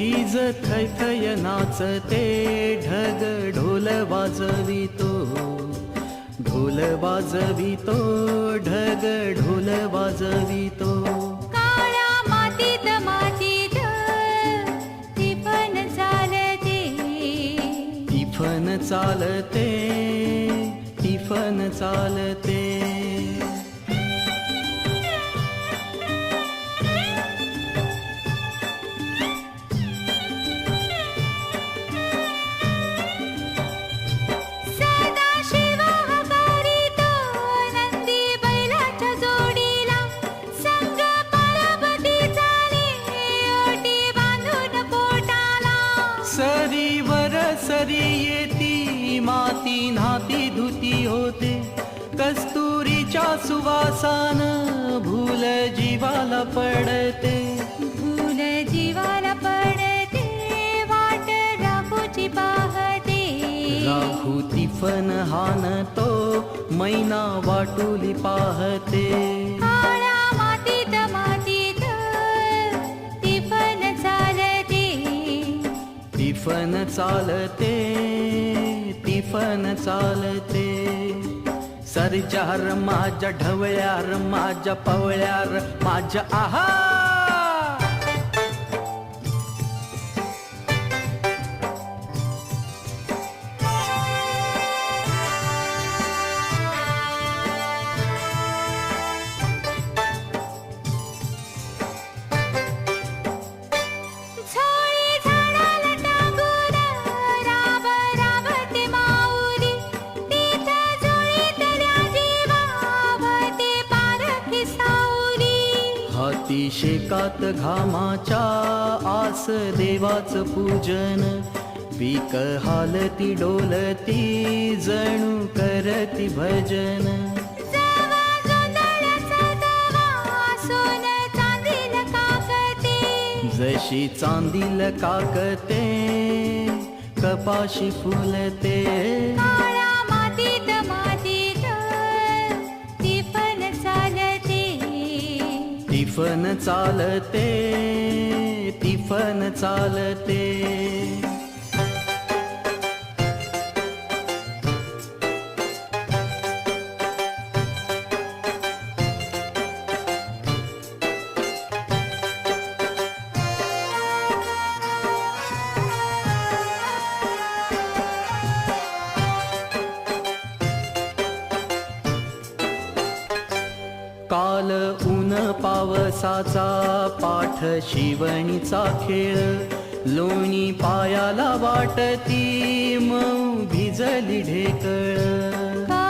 हृदय नाचते ढग ढोल वाजवितो. ढोल वाजवितो ढग ढोल वाजवितो. काळ्या मातीत मातीत टिपण चालते. टिफन चालते टिफन चालते. सरी येती माती नाती धुती होते. कस्तुरीच्या सुवासान भूल जीवाला पडते. फूल जीवाला पडते वाट राखूची पाहते. राहू तिफन हानतो मैना वाटुली पाहते. तिफन चालते तिफन चालते. सरजार माझ्या ढवळ्यार माझ्या पवळ्यार माझ्या आहार हाती शेकात घामाच्या आस देवाच पूजन. पीक हालती डोलती जणू करती भजन. जशी चांदील काकते कपाशी फुलते. टिफन चालते टिफन चालते. काल ऊन पावसाचा पाठ शिवणीचा खेळ. लोणी पायाला वाटती मऊ भिजली ढेकळ.